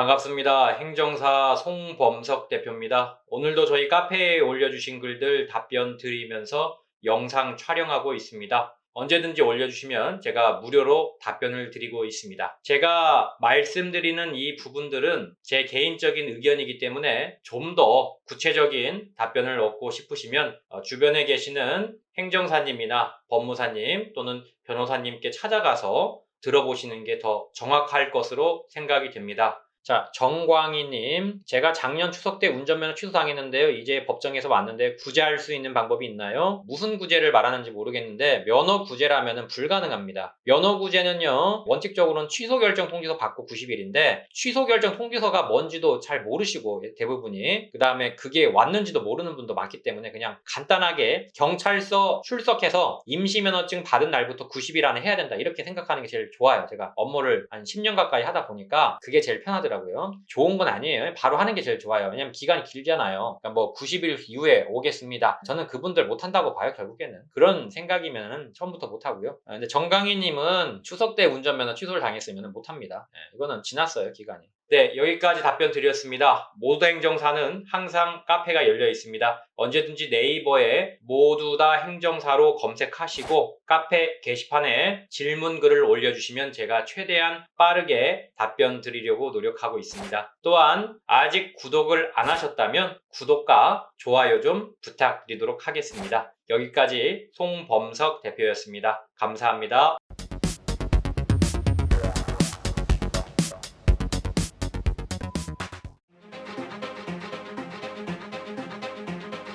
반갑습니다. 행정사 송범석 대표입니다. 오늘도 저희 카페에 올려주신 글들 답변 드리면서 영상 촬영하고 있습니다. 언제든지 올려주시면 제가 무료로 답변을 드리고 있습니다. 제가 말씀드리는 이 부분들은 제 개인적인 의견이기 때문에 좀 더 구체적인 답변을 얻고 싶으시면 어, 주변에 계시는 행정사님이나 법무사님 또는 변호사님께 찾아가서 들어보시는 게 더 정확할 것으로 생각이 됩니다. 자, 정광희님, 제가 작년 추석 때 운전면허 취소당했는데요. 이제 법정에서 왔는데 구제할 수 있는 방법이 있나요? 무슨 구제를 말하는지 모르겠는데 면허 구제라면 불가능합니다. 면허 구제는요, 원칙적으로는 취소 결정 통지서 받고 90일인데 취소 결정 통지서가 뭔지도 잘 모르시고 대부분이 그 다음에 그게 왔는지도 모르는 분도 많기 때문에 그냥 간단하게 경찰서 출석해서 임시면허증 받은 날부터 90일 안에 해야 된다 이렇게 생각하는 게 제일 좋아요. 제가 업무를 한 10년 가까이 하다 보니까 그게 제일 편하더라고요. 좋은 건 아니에요. 바로 하는 게 제일 좋아요. 왜냐면 기간이 길잖아요. 그러니까 뭐 90일 이후에 오겠습니다. 저는 그분들 못 한다고 봐요. 결국에는 그런 생각이면은 처음부터 못 하고요. 아, 근데 정강희님은 추석 때 운전면허 취소를 당했으면 못 합니다. 예, 이거는 지났어요 기간이. 네, 여기까지 답변 드렸습니다. 모두 행정사는 항상 카페가 열려 있습니다. 언제든지 네이버에 모두 다 행정사로 검색하시고 카페 게시판에 질문 글을 올려주시면 제가 최대한 빠르게 답변 드리려고 노력하고 있습니다. 또한 아직 구독을 안 하셨다면 구독과 좋아요 좀 부탁드리도록 하겠습니다. 여기까지 송범석 대표였습니다. 감사합니다.